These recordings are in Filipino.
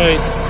farmers.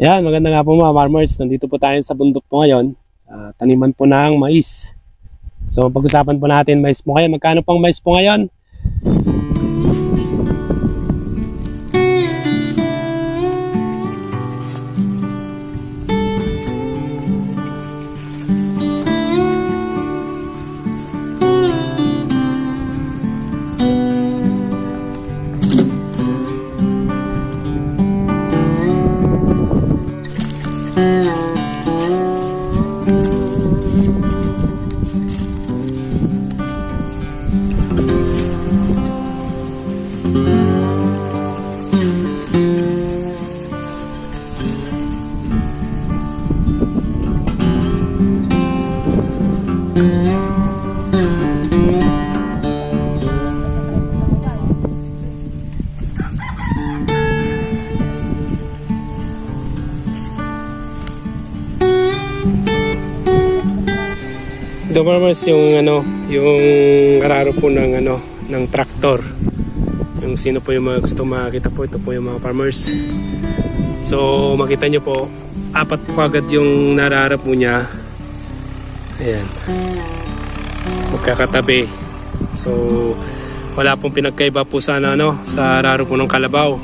Yan, maganda nga po mga farmers. Nandito po tayo sa bundok po ngayon. Ah, taniman po ng mais. So pag-usapan po natin mais po ngayon. Magkano pang mais po ngayon? Ito farmers yung ano, yung araro po ng ano, ng traktor. Yung sino po yung mga gusto makita po, ito po yung mga farmers. So makita nyo po, apat po agad yung nararap po niya. Ayan. Magkakatabi. So wala pong pinagkaiba po sa ano, sa araro po ng kalabaw.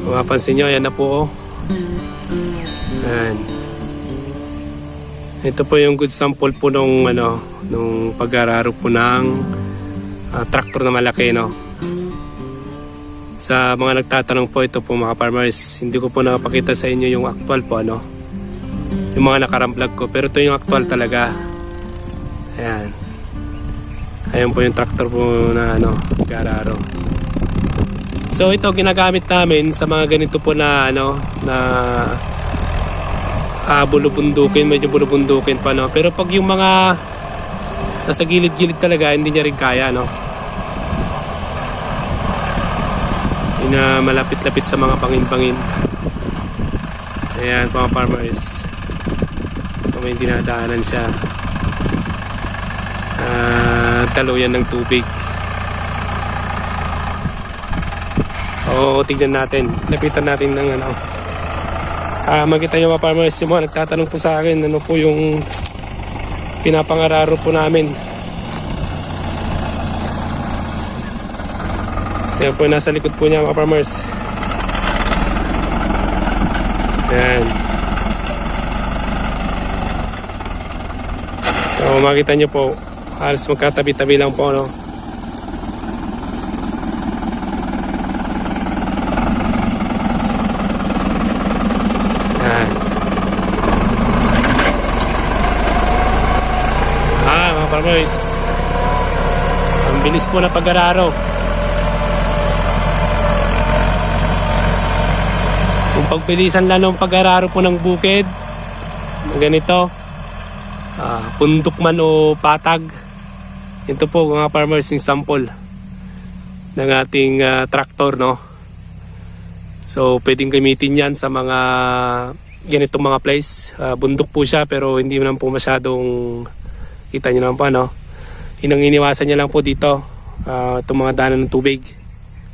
Kung mapansin nyo, ayan na po oh. Ayan. Ito po yung good sample po nung ano, nung pag-araro po ng ah, tractor na malaki no. Sa mga nagtatanong po ito po mga farmers, hindi ko po nakapakita sa inyo yung actual po ano. Yung mga nakarang ko, pero ito yung actual talaga. Ayan. Ayan po yung tractor po na ano, pag-araro. So ito ginagamit namin sa mga ganito po na ano, na ah bulubundukin, medyo bulubundukin pa no. Pero pag yung mga nasa gilid-gilid talaga, hindi niya rin kaya no. Yung na malapit-lapit sa mga pangin-pangin. Ayan, mga farmers. Kung may dinadaanan siya. Ah, daluyan ng tubig. Oo, tignan natin. Lapitan natin ng ano, Ah, makita nyo mga farmers, yung mga nagtatanong po sa akin, ano po yung pinapangararo po namin. Yan po, nasa likod po niya mga farmers. Yan. So, makita nyo po, halos magkatabi-tabi lang po, no? Yan. Ah, mga farmers. Ang bilis po na pag-araro. Kung pagbilisan lang ng pag-araro po ng bukid, ganito, ah, pundok man o patag, ito po mga farmers yung sample ng ating ah, traktor, no? So, pwedeng gamitin yan sa mga ganitong mga place. Ah, bundok po siya pero hindi naman po masyadong kita nyo naman po ano. Inang iniwasan niya lang po dito ah, itong mga daanan ng tubig.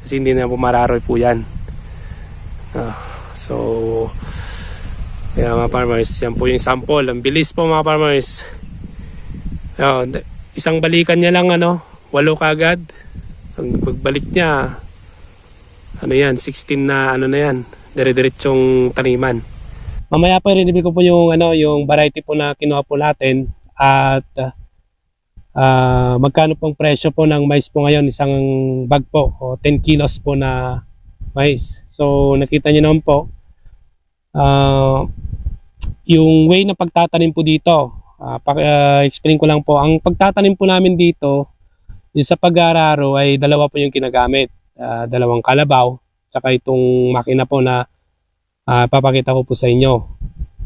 Kasi hindi na po mararoy po yan. Ah, so, kaya mga farmers, yan po yung sample. Ang bilis po mga farmers. Ah, isang balikan niya lang ano, walo kagad. Pag pagbalik niya, ano yan, 16 na ano na yan, dire-diretsong taniman. Mamaya po rin ko po yung ano, yung variety po na kinuha po natin at ah, magkano pong presyo po ng mais po ngayon, isang bag po o 10 kilos po na mais. So nakita niyo naman po ah, yung way na pagtatanim po dito. ah, pa- ah, explain ko lang po, ang pagtatanim po namin dito yung sa pag-araro ay dalawa po yung kinagamit ah, dalawang kalabaw tsaka itong makina po na ah, papakita ko po sa inyo.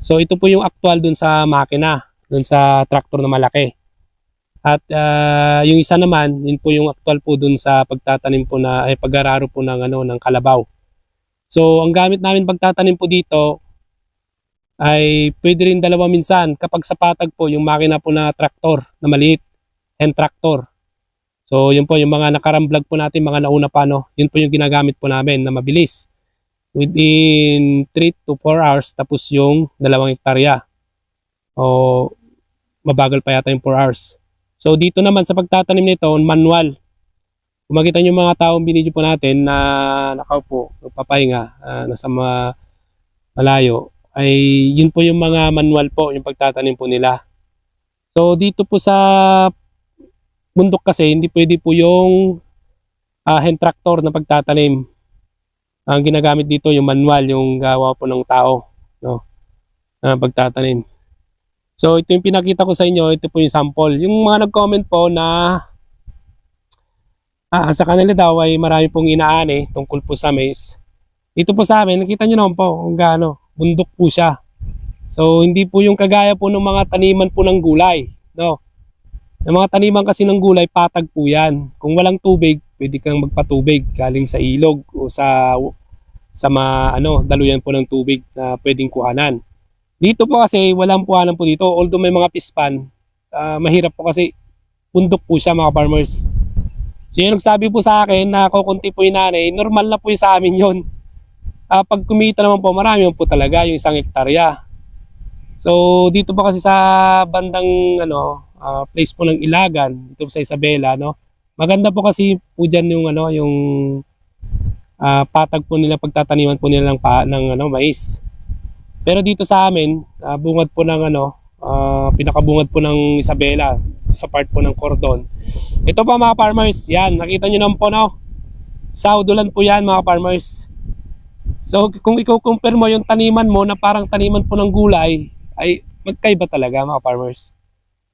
So ito po yung actual dun sa makina, dun sa tractor na malaki. At ah, yung isa naman, yun po yung actual po dun sa pagtatanim po na ay pag-araro po ng ano ng kalabaw. So, ang gamit namin pagtatanim po dito ay pwede rin dalawa minsan kapag sa patag po yung makina po na traktor na maliit, hand tractor. So, yun po yung mga nakaramblog po natin, mga nauna pa no. Yun po yung ginagamit po namin na mabilis. Within 3 to 4 hours tapos yung dalawang hektarya. O mabagal pa yata yung 4 hours. So dito naman sa pagtatanim nito, manual. Kung makita nyo mga taong binidyo po natin na nakaupo, nagpapahinga, ah, nasa ma- malayo, ay yun po yung mga manual po, yung pagtatanim po nila. So dito po sa bundok kasi, hindi pwede po yung ah, hand tractor na pagtatanim. Ang ginagamit dito yung manual, yung gawa po ng tao, no? Na pagtatanim. So ito yung pinakita ko sa inyo, ito po yung sample. Yung mga nag-comment po na ah, sa kanila daw ay marami pong inaani tungkol po sa maize. Ito po sa amin, nakita nyo naman po kung gaano, bundok po siya. So hindi po yung kagaya po ng mga taniman po ng gulay, no? Yung mga taniman kasi ng gulay, patag po yan. Kung walang tubig, pwede kang magpatubig galing sa ilog o sa sa ma, ano, daluyan po ng tubig na pwedeng kuhanan. Dito po kasi walang puhanan po dito. Although may mga pispan, ah, mahirap po kasi bundok po siya mga farmers. So yung nagsabi po sa akin na kukunti po yung nanay, normal na po yung sa amin yun. Ah, pag kumita naman po, marami po talaga yung isang hektarya. So dito po kasi sa bandang ano, ah, place po ng Ilagan, dito sa Isabela, no. Maganda po kasi po diyan yung ano, yung ah, patag po nila pagtataniman po nila ng, ng ano, mais. Pero dito sa amin, ah, bungad po ng ano, ah, pinakabungad po ng Isabela sa part po ng Cordon. Ito pa mga farmers, yan, nakita nyo naman po no. Saudulan po yan mga farmers. So kung i-compare mo yung taniman mo na parang taniman po ng gulay, ay magkaiba talaga mga farmers.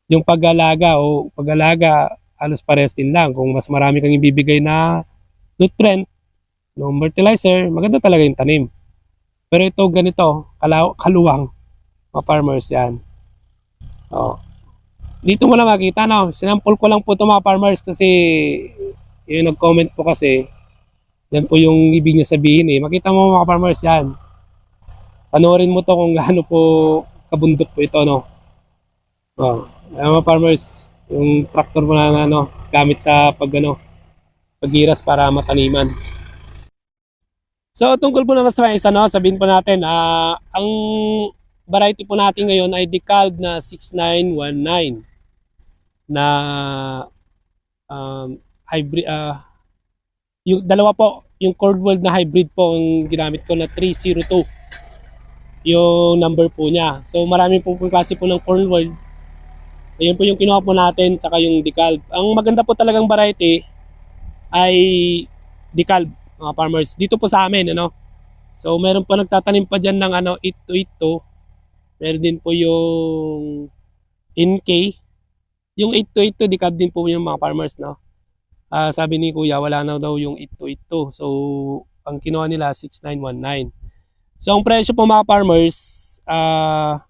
Yung pag-alaga o pag-alaga, halos pares din lang. Kung mas marami kang ibibigay na nutrient, no fertilizer, maganda talaga yung tanim. Pero ito ganito, kaluwang, mga farmers yan. Oh. Dito mo na makita, no? Sinampol ko lang po ito mga farmers kasi yung nag-comment po kasi, yan po yung ibig niya sabihin eh. Makita mo mga farmers yan. Panoorin mo to kung gaano po kabundok po ito, no? Oh. Ayan mga farmers, yung tractor mo na ano, gamit sa pag ano, paggiras para mataniman. So tungkol po naman sa isa, no, sabihin po natin, ah, ang variety po natin ngayon ay decalb na 6919 na um, hybrid, ah, yung dalawa po, yung Cordwood na hybrid po ang ginamit ko na 302 yung number po niya. So marami po pong klase po ng Cornwall. Ayun po yung kinuha po natin, tsaka yung decalb. Ang maganda po talagang variety ay decalb mga farmers dito po sa amin ano? So meron pa nagtatanim pa diyan ng ano 8282 meron din po yung NK yung 8282 decab din po yung mga farmers no? Ah, sabi ni kuya wala na daw yung 8282 so ang kinuha nila 6919 so ang presyo po mga farmers ah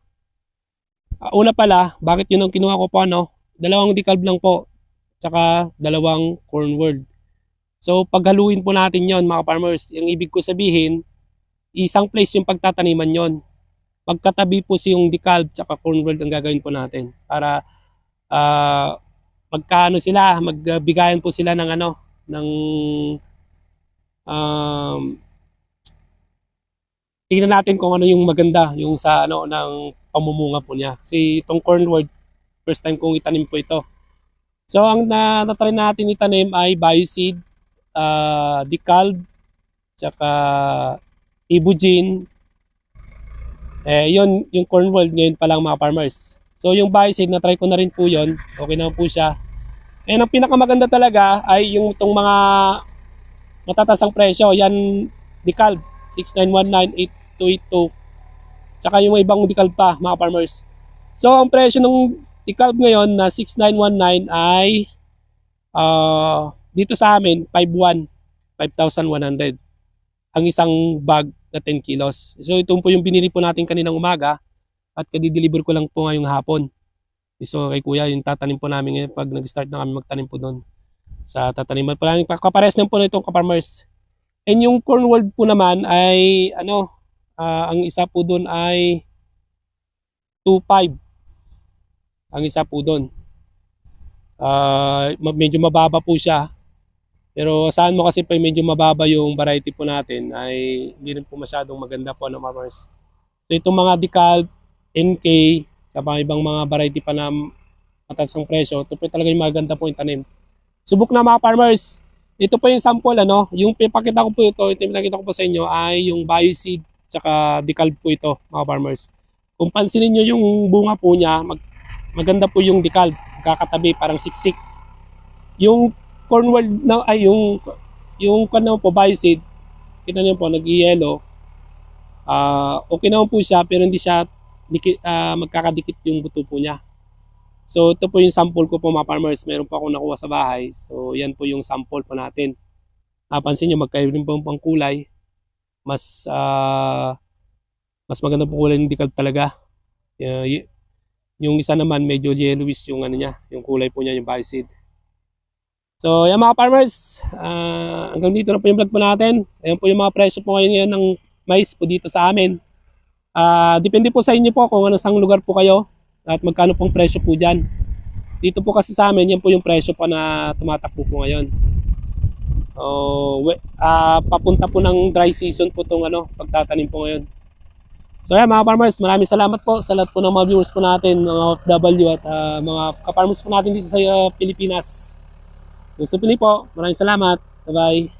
ah, una pala bakit yun ang kinuha ko po ano? Dalawang decalb lang po tsaka dalawang corn world So paghaluin po natin yon mga farmers, yung ibig ko sabihin, isang place yung pagtataniman yon. Pagkatabi po si yung decalb tsaka cornworld ang gagawin po natin para ah magkaano sila, magbigayan po sila ng ano, ng um, tingnan natin kung ano yung maganda yung sa ano ng pamumunga po niya. Kasi itong cornworld, first time kong itanim po ito. So ang na, na-try natin itanim ay bioseed uh, Decalb, tsaka Ibugin. Eh, yun, yung Cornwall ngayon pa lang mga farmers. So, yung Bioseed, na-try ko na rin po yun. Okay naman po siya. And ang pinakamaganda talaga ay yung itong mga matatasang presyo. Yan, Decalb, 6919-8282. Tsaka yung ibang Decalb pa, mga farmers. So, ang presyo ng Decalb ngayon na 6919 ay ah dito sa amin, 5,100, 5,100 ang isang bag na 10 kilos. So ito po yung binili po natin kaninang umaga at kadi-deliver ko lang po ngayong hapon. So kay kuya, yung tatanim po namin ngayon pag nag-start na kami magtanim po doon. Sa tataniman po namin, kapares na po na itong kaparmers. And yung corn world po naman ay ano, ah, ang isa po doon ay 2.5. Ang isa po doon. Ma- medyo mababa po siya. Pero saan mo kasi pag medyo mababa yung variety po natin ay hindi rin po masyadong maganda po ng farmers. So itong mga decal, NK, sa mga ibang mga variety pa na mataas ang presyo, ito po talaga yung maganda po yung tanim. Subok na mga farmers. Ito po yung sample ano, yung pinakita ko po ito, ito yung pinakita ko po sa inyo ay yung bioseed tsaka decal po ito mga farmers. Kung pansinin nyo yung bunga po niya, mag, maganda po yung decal, kakatabi parang siksik. Yung cornwall na ay yung yung kan naman po bioseed, kita niyo po nag-yellow. Ah, okay naman po siya pero hindi siya dikit, ah, magkakadikit yung buto po niya. So ito po yung sample ko po mga farmers. Meron pa ako nakuha sa bahay. So yan po yung sample po natin. Napansin nyo magkaiba rin po ang kulay. Mas ah, mas maganda po kulay ng decal talaga. Y- yung isa naman medyo yellowish yung ano niya, yung kulay po niya yung bioseed. So yan mga farmers, ah, hanggang dito na po yung vlog po natin. Ayan po yung mga presyo po ngayon, ngayon ng mais po dito sa amin. Ah, depende po sa inyo po kung ano sang lugar po kayo at magkano pong presyo po dyan. Dito po kasi sa amin, yan po yung presyo pa na tumatakbo po ngayon. We, ah, papunta po ng dry season po itong ano, pagtatanim po ngayon. So yan mga farmers, maraming salamat po sa lahat po ng mga viewers po natin, mga OFW at ah, mga ka-farmers po natin dito sa ah, Pilipinas. Gusto po po, maraming salamat. Bye-bye.